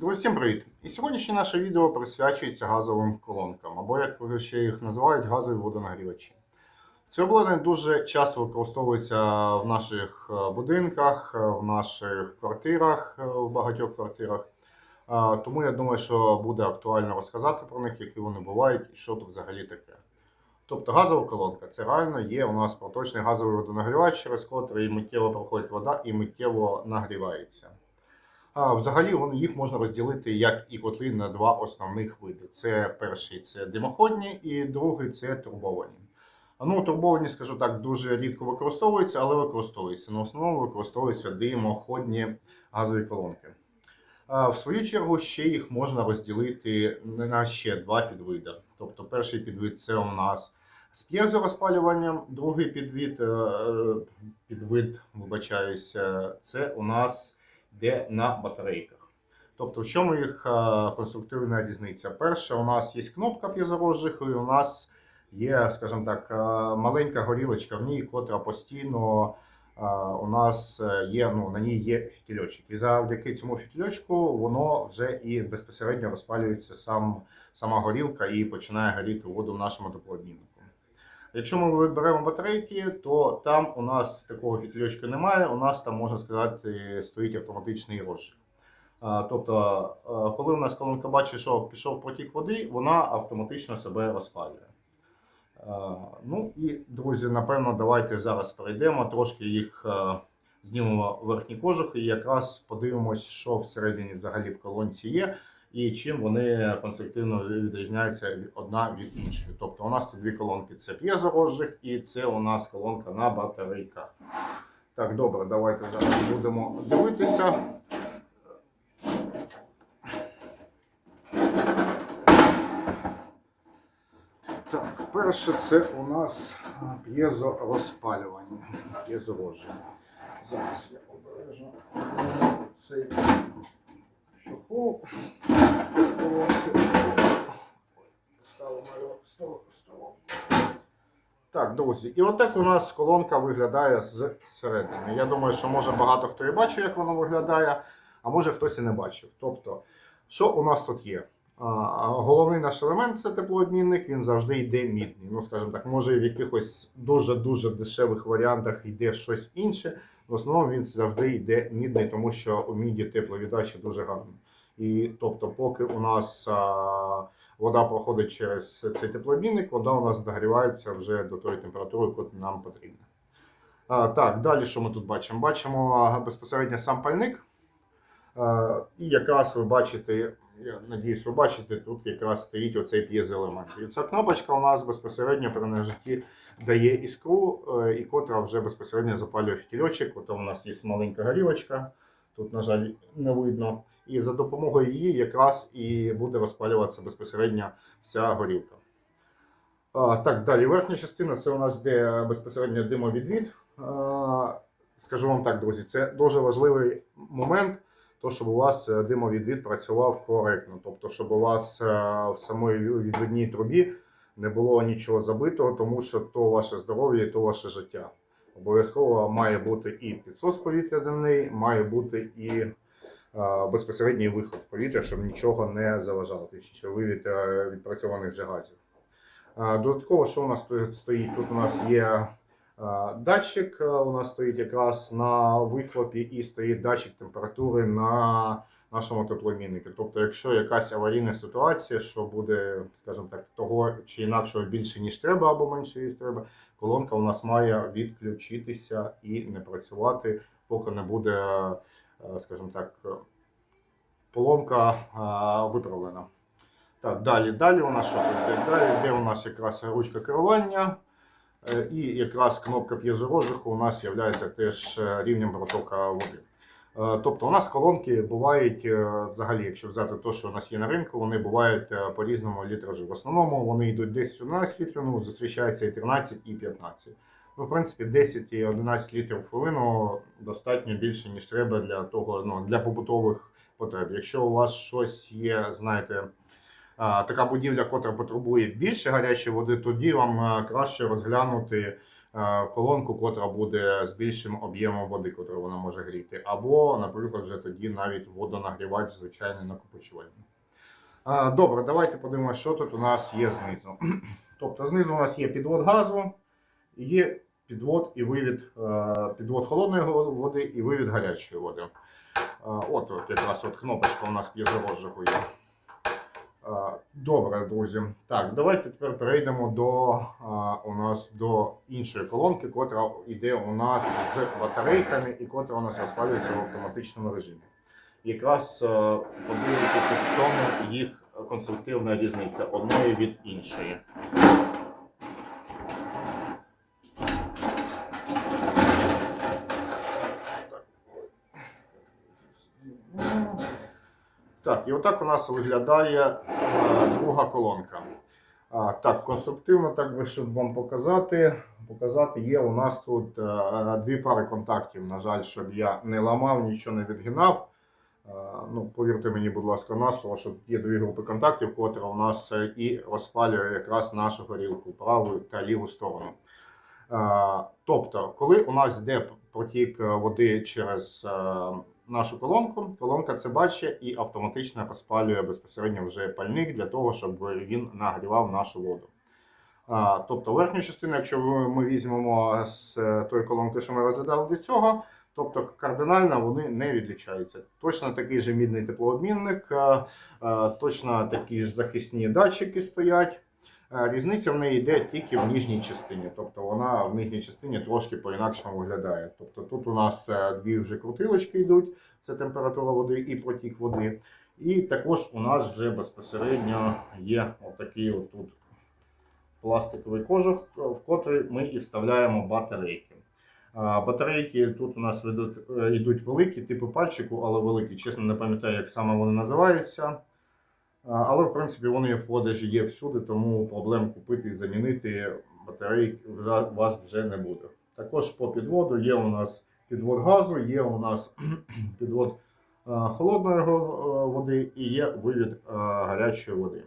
Друзі, всім привіт! І сьогоднішнє наше відео присвячується газовим колонкам, або як ще їх називають, газові водонагрівачі. Це обладнання дуже часто використовується в наших е, будинках, е, в наших квартирах, е, в багатьох квартирах. Тому я думаю, що буде актуально розказати про них, які вони бувають і що тут взагалі таке. Тобто газова колонка це реально є у нас проточний газовий водонагрівач, через котрий миттєво проходить вода і миттєво нагрівається. Взагалі їх можна розділити як і котли на два основних види. Це перший це димоходні, і другий це турбовані. Ну, турбовані, скажу так, дуже рідко використовуються, але використовуються. На основному використовуються димоходні газові колонки. В свою чергу ще їх можна розділити на ще два підвиди. Тобто, перший підвид це у нас з п'єзорозпалюванням, другий підвид, е, е, підвид, вибачаюся, це у нас йде на батарейках. Тобто, в чому їх е, конструктивна різниця? Перше, у нас є кнопка п'єзорозжигу, і у нас є, скажімо так, е, маленька горілочка в ній, котра постійно е, у нас є, ну, на ній є фітільочок. І завдяки цьому фітільочку воно вже і безпосередньо розпалюється сам, сама горілка і починає горіти воду в нашому теплообміннику. Якщо ми беремо батарейки, то там у нас такого фітільочка немає. У нас там, можна сказати, стоїть автоматичний розжиг. Тобто, коли у нас колонка бачить, що пішов потік води, вона автоматично себе розпалює. Ну і, друзі, напевно, давайте зараз перейдемо, трошки їх знімемо верхні кожухи і якраз подивимось, що всередині взагалі в колонці є і чим вони конструктивно відрізняються одна від іншої. Тобто у нас тут дві колонки: це п'єзорозжиг і це у нас колонка на батарейках. Так, добре, давайте зараз будемо дивитися. Так, перше це у нас п'єзорозпалювання. П'єзорозжиг. Зараз я обережно цей Так, друзі, і отак у нас колонка виглядає зсередини. Я думаю, що може багато хто і бачив, як воно виглядає, а може хтось і не бачив. Тобто, що у нас тут є? Головний наш елемент це теплообмінник, він завжди йде мідний. Ну, скажімо так, може в якихось дуже-дуже дешевих варіантах йде щось інше. В основному він завжди йде мідний, тому що у міді тепловіддача дуже гарна. І тобто, поки у нас а, вода проходить через цей теплообмінник, вода у нас догрівається вже до тої температури, яку нам потрібна. А, так, далі що ми тут бачимо? Бачимо безпосередньо сам пальник. А, і якраз ви бачите, я надіюсь, ви бачите, тут якраз стоїть оцей п'єзоелемент. І ця кнопочка у нас безпосередньо при нажитті дає іскру, е, і котра вже безпосередньо запалює фітільочок. От у нас є маленька горілочка, тут, на жаль, не видно. І за допомогою її якраз і буде розпалюватися безпосередньо вся горілка. А, так, далі верхня частина це у нас де безпосередньо димовідвід. А, скажу вам так, друзі, це дуже важливий момент, то, щоб у вас е, димовідвід працював коректно. Тобто, щоб у вас е, в самій відвідній трубі не було нічого забитого, тому що то ваше здоров'я і то ваше життя. Обов'язково має бути і підсос повітряний, має бути і е, безпосередній виход повітря, щоб нічого не заважало, точніше вивід відпрацьованих вже газів. Додатково, що у нас стоїть? Тут у нас є датчик, е, у нас стоїть якраз на вихлопі і стоїть датчик температури на нашому тепломіннику. Тобто, якщо якась аварійна ситуація, що буде, скажімо так, того чи інакшого більше, ніж треба, або менше, ніж треба, колонка у нас має відключитися і не працювати, поки не буде, е, скажімо так, поломка е, виправлена. Так, далі, далі у нас що тут? Далі йде у нас якраз ручка керування. Е, І якраз кнопка п'єзорозжигу у нас є теж е, рівнем протока води. Е, Тобто у нас колонки бувають взагалі, якщо взяти те, що у нас є на ринку, вони бувають е, по-різному літражу. В основному вони йдуть 10-11 літрів, ну, зустрічається і 13, і 15. Ну, в принципі, 10 і 11 літрів в хвилину достатньо більше, ніж треба для того, ну, для побутових потреб. Якщо у вас щось є, знаєте, така будівля, котра потребує більше гарячої води, тоді вам е, краще розглянути е, колонку, котра буде з більшим об'ємом води, котру вона може гріти. Або, наприклад, вже тоді навіть водонагрівач звичайний накопичувальний. Е, Добре, давайте подивимося, що тут у нас є знизу. Тобто знизу у нас є підвод газу, є підвод і вивід, підвод холодної води і вивід гарячої води. От, якраз от кнопочка у нас є. Добре, друзі. Так, давайте тепер перейдемо до е, у нас до іншої колонки, котра йде у нас з батарейками і котра у нас розпалюється в автоматичному режимі. Якраз е, подивитися, в чому їх конструктивна різниця одної від іншої. Так, і отак у нас виглядає е, друга колонка. А, так, конструктивно, так би, щоб вам показати, показати, є у нас тут е, дві пари контактів. На жаль, щоб я не ламав, нічого не відгинав. Е, ну, повірте мені, будь ласка, на слово, що є дві групи контактів, котра у нас е, і розпалює якраз нашу горілку праву та ліву сторону. Е, Тобто, коли у нас йде потік е, води через нашу колонку, колонка це бачить і автоматично розпалює безпосередньо вже пальник для того, щоб він нагрівав нашу воду. Тобто верхню частину, якщо ми візьмемо з е, тої колонки, що ми розглядали до цього, тобто кардинально вони не відлічаються. Точно такий же мідний теплообмінник, е, е, точно такі ж захисні датчики стоять. Е, Різниця в неї йде тільки в нижній частині, тобто вона в нижній частині трошки по-інакшому виглядає. Тобто тут у нас е, дві вже крутилочки йдуть, це температура води і протік води. І також у нас вже безпосередньо є отакий от тут пластиковий кожух, в котрий ми і вставляємо батарейки. Батарейки тут у нас е, йдуть великі, типу пальчику, але великі. Чесно, не пам'ятаю, як саме вони називаються. Але, в принципі, вони в продажі є всюди, тому проблем купити і замінити батарейки вже- вас вже не буде. Також по підводу є у нас підвод газу, є у нас підвод холодної води і є вивід гарячої води.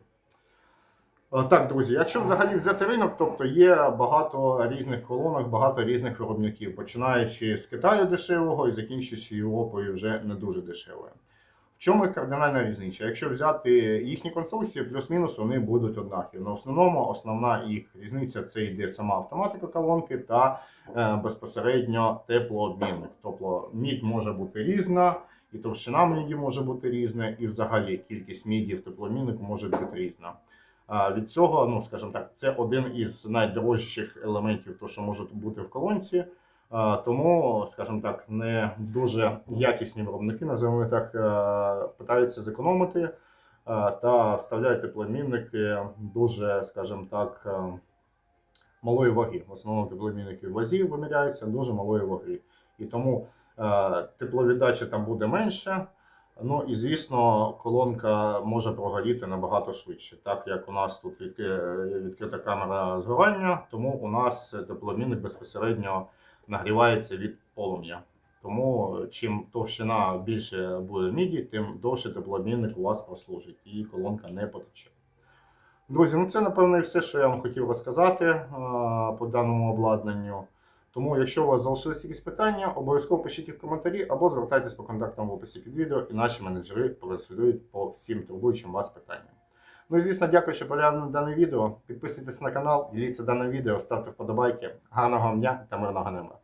Так, друзі, якщо взагалі взяти ринок, тобто є багато різних колонок, багато різних виробників, починаючи з Китаю дешевого і закінчуючи Європою вже не дуже дешевою. Чому кардинальна різниця? Якщо взяти їхні конструкції, плюс-мінус вони будуть однакові. На основному основна їх різниця це йде сама автоматика колонки та е, безпосередньо теплообмінник. Тобто мідь може бути різна, і товщина міді може бути різна, і взагалі кількість міді в теплообміннику може бути різна. Від цього, ну скажімо так, це один із найдорожчих елементів, то що може бути в колонці. Тому, скажімо так, не дуже якісні виробники, називаємо так, е, питаються зекономити е, та вставляють тепломінники дуже, скажімо так, е, малої ваги. В основному тепломінники в вазі виміряються дуже малої ваги. І тому тепловіддача там буде менше. Ну і звісно, колонка може прогоріти набагато швидше, так як у нас тут відкрита камера згорання, тому у нас тепломінник безпосередньо нагрівається від полум'я. Тому чим товщина більше буде міді, тим довше теплообмінник у вас прослужить і колонка не потече. Друзі, ну це напевно і все, що я вам хотів розказати е, по даному обладнанню. Тому, якщо у вас залишилися якісь питання, обов'язково пишіть в коментарі або звертайтесь по контактам в описі під відео, і наші менеджери проконсультують по всім турбуючим вас питанням. Ну і звісно, дякую, що поглянули дане відео. Підписуйтесь на канал, діліться даним відео, ставте вподобайки. Гарного дня та мирного неба!